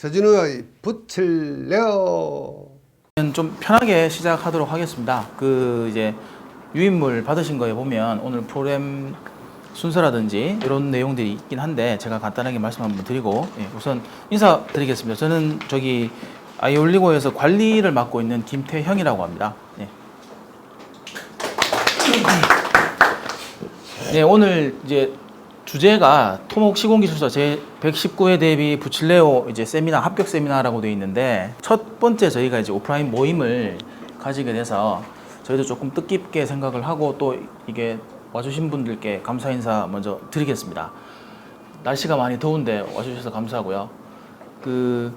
서진우의 붓을 내어 좀 편하게 시작하도록 하겠습니다. 그 이제 유인물 받으신 거에 보면 오늘 프로그램 순서라든지 이런 내용들이 있긴 한데 제가 간단하게 말씀 한번 드리고 예, 우선 인사드리겠습니다. 저는 저기 아이올리고에서 관리를 맡고 있는 김태형이라고 합니다. 예. 네, 오늘 이제 주제가 토목 시공기술사 제 119회 대비 부칠레오 이제 세미나 합격 세미나라고 되어 있는데 첫 번째 저희가 이제 오프라인 모임을 가지게 돼서 저희도 조금 뜻깊게 생각을 하고 또 이게 와주신 분들께 감사 인사 먼저 드리겠습니다. 날씨가 많이 더운데 와주셔서 감사하고요. 그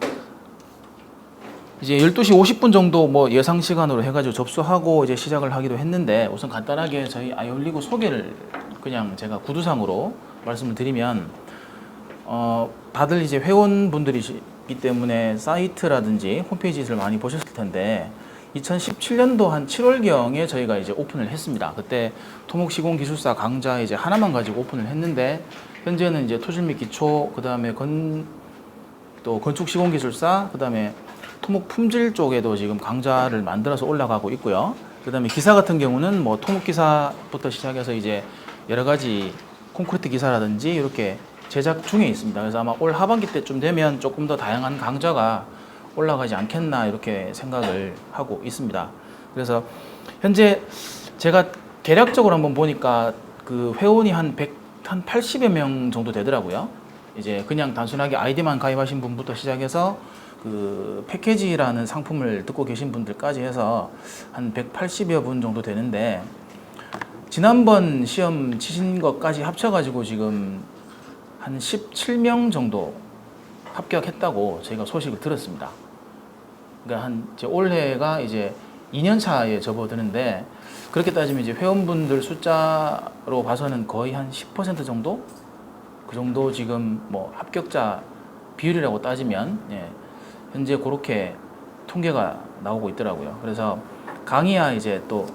이제 12시 50분 정도 뭐 예상 시간으로 해가지고 접수하고 이제 시작을 하기도 했는데 우선 간단하게 저희 아이올리고 소개를 그냥 제가 구두상으로 말씀을 드리면 어 다들 이제 회원분들이기 때문에 사이트라든지 홈페이지를 많이 보셨을 텐데 2017년도 한 7월경에 저희가 이제 오픈을 했습니다. 그때 토목시공기술사 강좌 이제 하나만 가지고 오픈을 했는데 현재는 이제 토질 및 기초 그다음에 건 또 건축 시공 기술사 그다음에 토목 품질 쪽에도 지금 강좌를 만들어서 올라가고 있고요. 그다음에 기사 같은 경우는 뭐 토목 기사부터 시작해서 이제 여러 가지 콘크리트 기사라든지 이렇게 제작 중에 있습니다. 그래서 아마 올 하반기 때쯤 되면 조금 더 다양한 강좌가 올라가지 않겠나 이렇게 생각을 하고 있습니다. 그래서 현재 제가 대략적으로 한번 보니까 그 회원이 한 100, 한 80여 명 정도 되더라고요. 이제 그냥 단순하게 아이디만 가입하신 분부터 시작해서 그 패키지라는 상품을 듣고 계신 분들까지 해서 한 180여 분 정도 되는데 지난번 시험 치신 것까지 합쳐가지고 지금 한 17명 정도 합격했다고 저희가 소식을 들었습니다. 그러니까 한 이제 올해가 이제 2년 차에 접어드는데 그렇게 따지면 이제 회원분들 숫자로 봐서는 거의 한 10% 정도 그 정도 지금 뭐 합격자 비율이라고 따지면 예, 현재 그렇게 통계가 나오고 있더라고요. 그래서 강의야 이제 또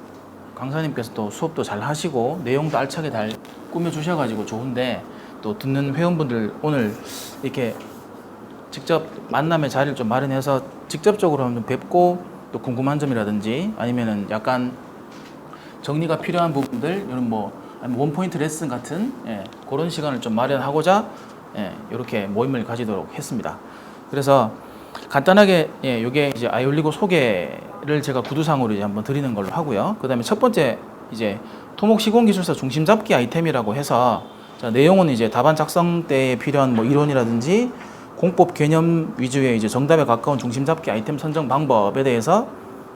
강사님께서 또 수업도 잘 하시고 내용도 알차게 잘 꾸며 주셔가지고 좋은데 또 듣는 회원분들 오늘 이렇게 직접 만남의 자리를 좀 마련해서 직접적으로 한번 뵙고 또 궁금한 점이라든지 아니면은 약간 정리가 필요한 부분들 이런 뭐 원포인트 레슨 같은 예, 그런 시간을 좀 마련하고자 예, 이렇게 모임을 가지도록 했습니다. 그래서 간단하게 예, 이게 이제 아이올리고 소개 를 제가 구두상으로 이제 한번 드리는 걸로 하고요. 그 다음에 첫 번째 이제 토목 시공 기술사 중심 잡기 아이템이라고 해서 자, 내용은 이제 답안 작성 때에 필요한 뭐 이론이라든지 공법 개념 위주의 이제 정답에 가까운 중심 잡기 아이템 선정 방법에 대해서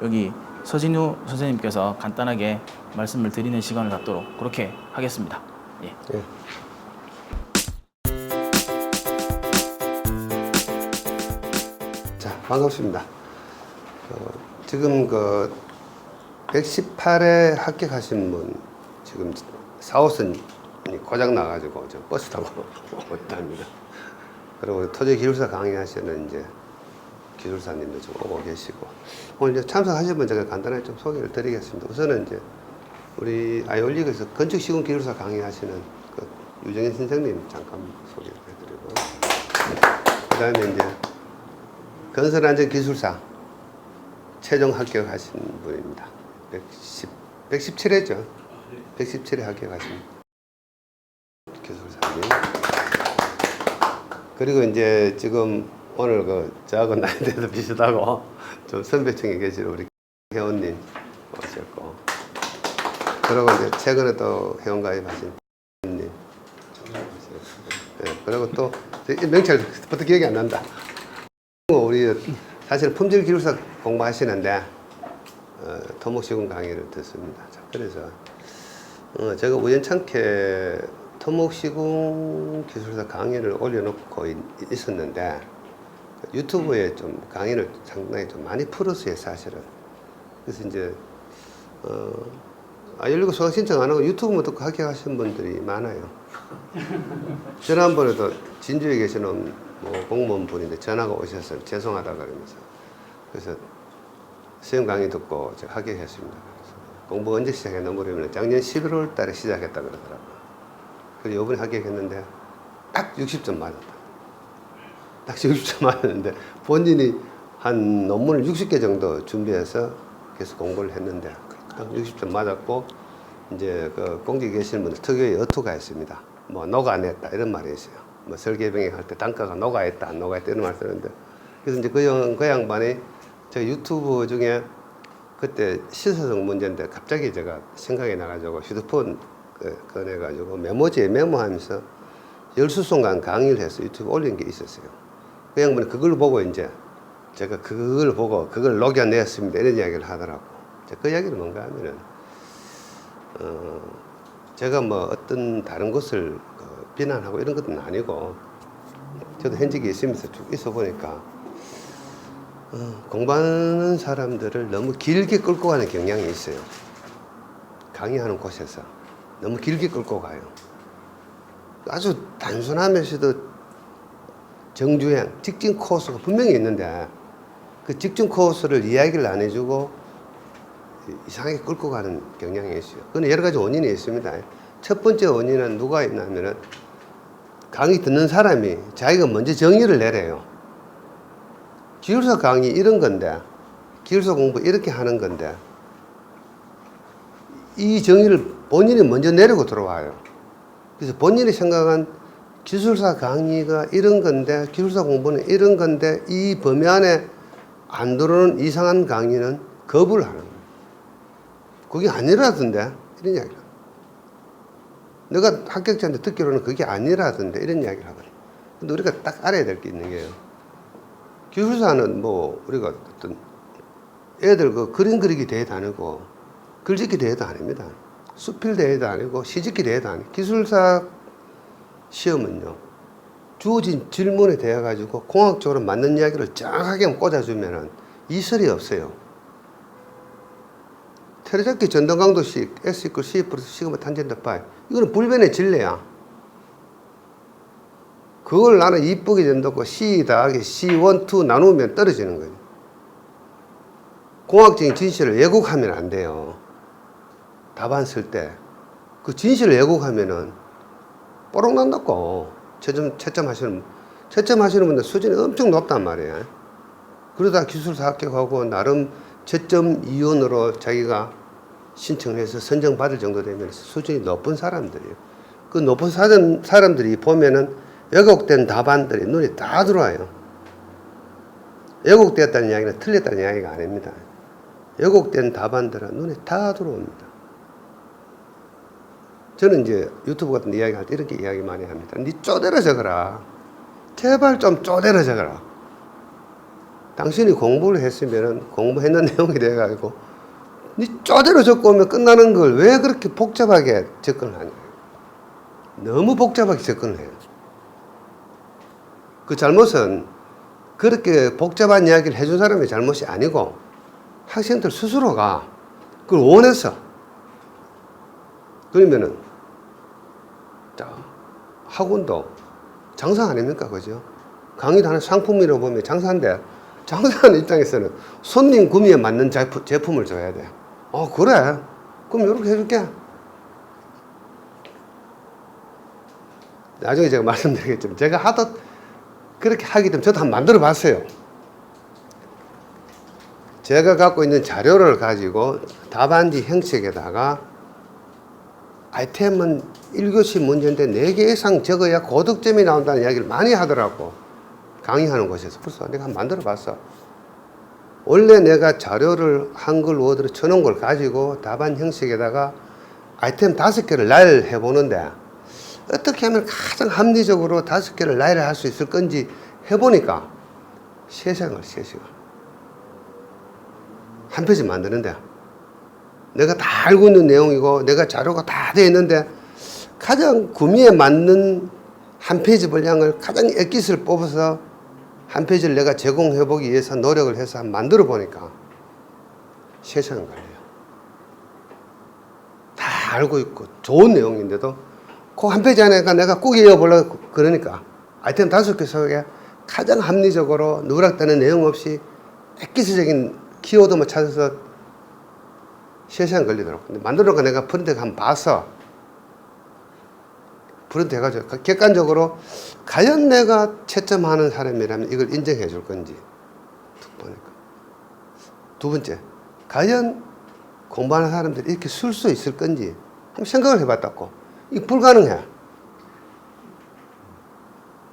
여기 서진우 선생님께서 간단하게 말씀을 드리는 시간을 갖도록 그렇게 하겠습니다. 예. 예. 자 반갑습니다. 어, 지금 그 118에 합격하신 분 지금 4호선이 고장 나가지고 저 버스 타고 왔답니다. 그리고 토지 기술사 강의하시는 이제 기술사님도 좀 오고 계시고 오늘 이제 참석하신 분 제가 간단하게 좀 소개를 드리겠습니다. 우선은 이제 우리 아이올리그에서 건축 시공 기술사 강의하시는 그 유정현 선생님 잠깐 소개를 해드리고 그다음에 이제 건설안전 기술사 최종 합격하신 분입니다. 110, 117회죠. 117회 합격하신 기술사님. 그리고 이제 지금 오늘 그 저하고 나이대도 비슷하고 좀 선배층에 계신 우리 회원님 오셨고 그리고 이제 최근에 또 회원 가입하신 님 네, 그리고 또 명찰부터 기억이 안 난다. 우리 사실 품질 기술사 공부하시는데 어, 토목시공 강의를 듣습니다. 자, 그래서 어, 제가 우연찮게 토목시공 기술사 강의를 올려놓고 있, 있었는데 유튜브에 좀 강의를 상당히 좀 많이 풀었어요, 사실은. 그래서 이제 어, 아열리고 수강 신청 안 하고 유튜브만 듣고 합격하신 분들이 많아요. 지난번에도 진주에 계시는 뭐 공무원 분인데 전화가 오셔서 죄송하다 그러면서 그래서 시험 강의 듣고 제가 합격했습니다. 공부 언제 시작했나 물으면 작년 11월 달에 시작했다 그러더라고요. 그래서 이번에 합격했는데 딱 60점 맞았다. 딱 60점 맞았는데 본인이 한 논문을 60개 정도 준비해서 계속 공부를 했는데 딱 60점 맞았고 이제 그 공직에 계시는 분들 특유의 어투가 있습니다. 뭐 녹아냈다 이런 말이 있어요. 뭐 설계병행 할때 단가가 녹아있다 안 녹아있다 이런 말 쓰는데 그래서 이제 그, 양, 그 양반이 제 유튜브 중에 그때 시사적 문제인데 갑자기 제가 생각이 나가지고 휴대폰 그 꺼내가지고 메모지에 메모하면서 열수송간 강의를 해서 유튜브 올린 게 있었어요. 그 양반이 그걸 보고 이제 제가 그걸 보고 그걸 녹여냈습니다. 이런 이야기를 하더라고. 그 이야기는 뭔가 하면은, 어, 제가 뭐 어떤 다른 것을 그 비난하고 이런 것은 아니고, 저도 현직에 있으면서 쭉 있어 보니까, 어, 공부하는 사람들을 너무 길게 끌고 가는 경향이 있어요. 강의하는 곳에서. 너무 길게 끌고 가요. 아주 단순하면서도 정주행, 직진 코스가 분명히 있는데 그 직진 코스를 이야기를 안 해주고 이상하게 끌고 가는 경향이 있어요. 그건 여러 가지 원인이 있습니다. 첫 번째 원인은 누가 있냐면은 강의 듣는 사람이 자기가 먼저 정의를 내려요. 기술사 강의 이런 건데, 기술사 공부 이렇게 하는 건데, 이 정의를 본인이 먼저 내리고 들어와요. 그래서 본인이 생각한 기술사 강의가 이런 건데, 기술사 공부는 이런 건데, 이 범위 안에 안 들어오는 이상한 강의는 거부를 하는 거예요. 그게 아니라던데, 이런 이야기를. 내가 합격자한테 듣기로는 그게 아니라던데, 이런 이야기를 하거든요. 근데 우리가 딱 알아야 될 게 있는 게요. 기술사는 뭐, 우리가 어떤 애들 그 그림 그리기 대회도 아니고, 글짓기 대회도 아닙니다. 수필 대회도 아니고, 시집기 대회도 아니고, 기술사 시험은요, 주어진 질문에 대해 가지고 공학적으로 맞는 이야기를 정확하게 꽂아주면은 이설이 없어요. 테레잡기 전등강도식 S 이퀄 C 플러스 시그마 탄젠트 파이 이거는 불변의 진리야. 그걸 나는 이쁘게 된다고 C 더하기 C1, 2 나누면 떨어지는 거예요. 공학적인 진실을 왜곡하면 안 돼요. 답안 쓸 때. 그 진실을 왜곡하면은 뽀록 난다고. 채점, 채점 하시는, 채점 하시는 분들 수준이 엄청 높단 말이에요. 그러다 기술사 합격하고 나름 채점 이원으로 자기가 신청을 해서 선정받을 정도 되면 수준이 높은 사람들이에요. 그 높은 사람, 사람들이 보면은 왜곡된 답안들이 눈에 다 들어와요. 왜곡되었다는 이야기는 틀렸다는 이야기가 아닙니다. 왜곡된 답안들은 눈에 다 들어옵니다. 저는 이제 유튜브 같은 데 이야기 할 때 이렇게 이야기 많이 합니다. 니 쪼대로 적어라. 제발 좀 쪼대로 적어라. 당신이 공부를 했으면 공부했는 내용이 돼가지고 니 쪼대로 적고 오면 끝나는 걸 왜 그렇게 복잡하게 접근을 하냐. 너무 복잡하게 접근을 해요. 그 잘못은 그렇게 복잡한 이야기를 해준 사람의 잘못이 아니고 학생들 스스로가 그걸 원해서 그러면은 자 학원도 장사 아닙니까 그죠? 강의도 하는 상품이라고 보면 장사인데 장사하는 입장에서는 손님 구매에 맞는 제품, 제품 을 줘야 돼. 어 그래? 그럼 이렇게 해줄게. 나중에 제가 말씀드리겠지만 제가 하도 그렇게 하기 때문에 저도 한번 만들어 봤어요. 제가 갖고 있는 자료를 가지고 답안지 형식에다가 아이템은 1교시 문제인데 4개 이상 적어야 고득점이 나온다는 이야기를 많이 하더라고. 강의하는 곳에서. 그래서 내가 한번 만들어 봤어. 원래 내가 자료를 한글 워드로 쳐놓은 걸 가지고 답안 형식에다가 아이템 다섯 개를 나열 해보는데 어떻게 하면 가장 합리적으로 다섯 개를 나열을 할 수 있을 건지 해보니까 세상을 세시간 한 페이지 만드는데 내가 다 알고 있는 내용이고 내가 자료가 다 돼 있는데 가장 구미에 맞는 한 페이지 분량을 가장 엑기스를 뽑아서 한 페이지를 내가 제공해 보기 위해서 노력을 해서 만들어 보니까 세시간 걸려요. 다 알고 있고 좋은 내용인데도 그한 페이지 안에가 내가 꼭 이어보려고 그러니까. 아이템 다섯 개 속에 가장 합리적으로 누락되는 내용 없이 엑기스적인 키워드만 찾아서 3시간 걸리더라고. 근데 만들어가 내가 프린트 한번 봐서 브런트 해가지고 가- 객관적으로 과연 내가 채점하는 사람이라면 이걸 인정해 줄 건지 툭 보니까. 두 번째 과연 공부하는 사람들이 이렇게 쓸 수 있을 건지 한번 생각을 해봤다고 이게 불가능해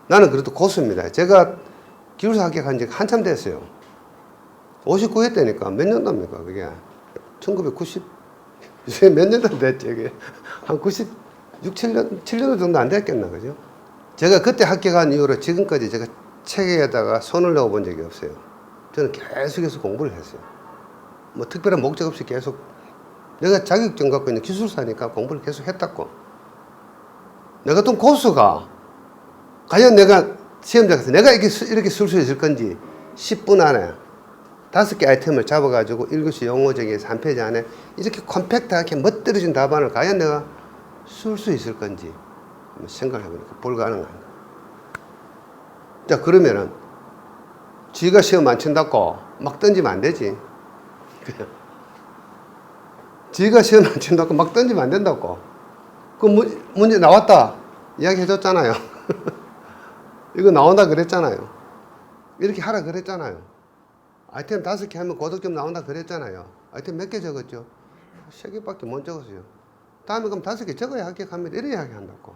나는 그래도 고수입니다 제가 기술사 합격한 지 한참 됐어요 59회 때니까 몇 년도입니까 그게 1990 이제 몇 년도 됐지 이게 한 96, 7년 7년 정도 안 됐겠나 그죠? 제가 그때 합격한 이후로 지금까지 제가 책에다가 손을 넣어 본 적이 없어요. 저는 계속해서 공부를 했어요. 뭐 특별한 목적 없이 계속 내가 자격증 갖고 있는 기술사니까 공부를 계속 했다고. 내 같은 고수가 과연 내가 시험장에서 내가 이렇게 쓰- 이렇게 쓸 수 있을 건지 10분 안에 다섯 개 아이템을 잡아가지고 1교시 영어 정의에서 한 페이지 안에 이렇게 컴팩트하게 멋들어진 답안을 과연 내가 쓸 수 있을 건지 생각을 해보니까 불가능한 거야. 자, 그러면은 지가 시험 안 친다고 막 던지면 안 되지. 지가 시험 안 친다고 막 던지면 안 된다고. 그 문- 문제 나왔다. 이야기 해줬잖아요. 이거 나온다 그랬잖아요. 이렇게 하라 그랬잖아요. 아이템 다섯 개 하면 고득점 나온다 그랬잖아요. 아이템 몇 개 적었죠? 세 개밖에 못 적었어요. 다음에 그럼 다섯 개 적어야 합격합니다. 이런 이야기 한다고.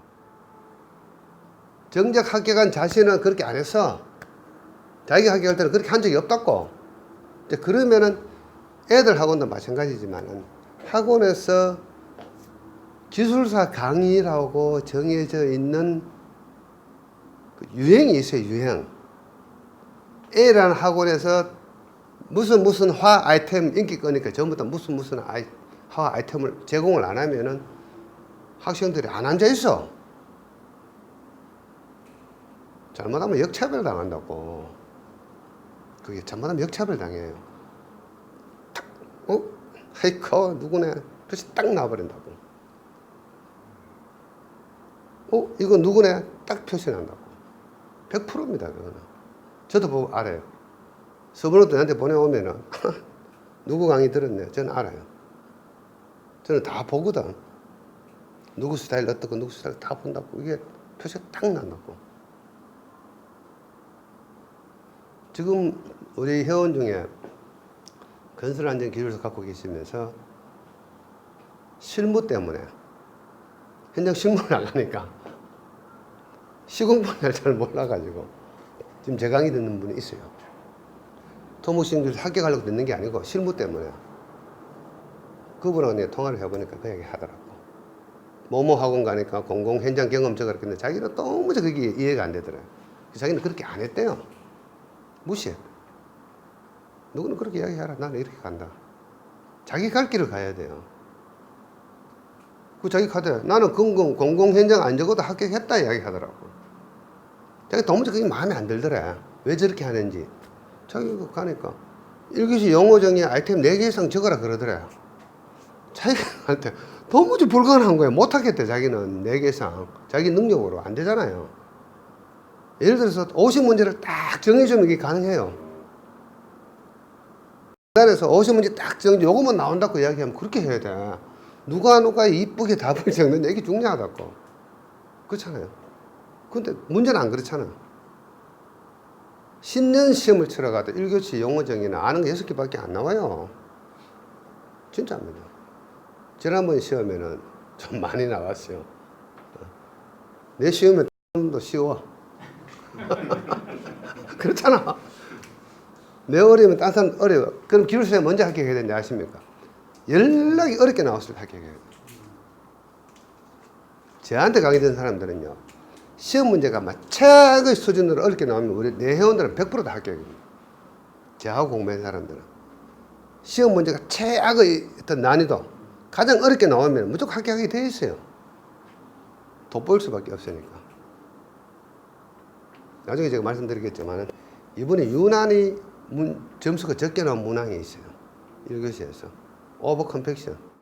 정작 합격한 자신은 그렇게 안 했어. 자기 합격할 때는 그렇게 한 적이 없다고. 그러면은 애들 학원도 마찬가지지만은 학원에서 기술사 강의라고 정해져 있는 그 유행이 있어요, 유행. A라는 학원에서 무슨 무슨 화 아이템 인기 끄니까 전부 다 무슨 무슨 아이, 화 아이템을 제공을 안 하면은 학생들이 안 앉아 있어. 잘못하면 역차별 당한다고. 그게 잘못하면 역차별 당해요. 탁, 어? 하이커 누구네? 표시 딱 나와버린다고. 어? 이거 누구네? 딱 표시 난다고. 100%입니다, 그거는. 저도 보고 알아요. 서브노트 나한테 보내오면은, 누구 강의 들었네? 저는 알아요. 저는 다 보거든. 누구 스타일 어떻고, 누구 스타일 다 본다고. 이게 표시가 딱 난다고. 지금 우리 회원 중에 건설안전 기술서 갖고 계시면서 실무 때문에 현장 실무를 나가니까 시공 분야를 잘 몰라가지고 지금 제 강의 듣는 분이 있어요. 토목신기술 합격하려고 듣는 게 아니고 실무 때문에 그분하고 통화를 해보니까 그 얘기 하더라고. 뭐뭐 학원 가니까 공공 현장 경험자가 그랬는데 자기는 너무 그게 이해가 안 되더래. 자기는 그렇게 안 했대요. 무시해. 누구는 그렇게 이야기하라. 나는 이렇게 간다. 자기 갈 길을 가야 돼요. 그 자기 카드 나는 공공 공공 현장 안 적어도 합격했다 이야기 하더라고. 자기 도무지 그게 마음에 안 들더래. 왜 저렇게 하는지. 자기가 가니까 일교시 영어 정의 아이템 4개 이상 적어라 그러더래. 자기한테 도무지 불가능한 거야. 못하겠대 자기는 4개 이상. 자기 능력으로 안 되잖아요. 예를 들어서 50문제를 딱 정해주면 이게 가능해요. 계단에서 50문제 딱 정해, 요거만 나온다고 이야기하면 그렇게 해야 돼. 누가 누가 이쁘게 답을 적는 얘기 중요하다고. 그렇잖아요. 근데 문제는 안 그렇잖아요. 10년 시험을 치러 가도 1교시 영어 정의는 아는 게 6개밖에 안 나와요. 진짜입니다. 지난번 시험에는 좀 많이 나왔어요. 내 시험은 좀더 쉬워. 그렇잖아. 내 어려우면 딴 사람 어려워. 그럼 기술사에 먼저 합격해야 되는지 아십니까? 연락이 어렵게 나왔을 때 합격해야 돼. 저한테 강의 듣는 사람들은요. 시험 문제가 막 최악의 수준으로 어렵게 나오면 우리 내 회원들은 100%다 합격입니다. 저하고 공부한 사람들은. 시험 문제가 최악의 어떤 난이도 가장 어렵게 나오면 무조건 합격하게 돼 있어요. 돋보일 수밖에 없으니까. 나중에 제가 말씀드리겠지만 이번에 유난히 문, 점수가 적게 나온 문항이 있어요. 1교시에서. 오버 컴팩션.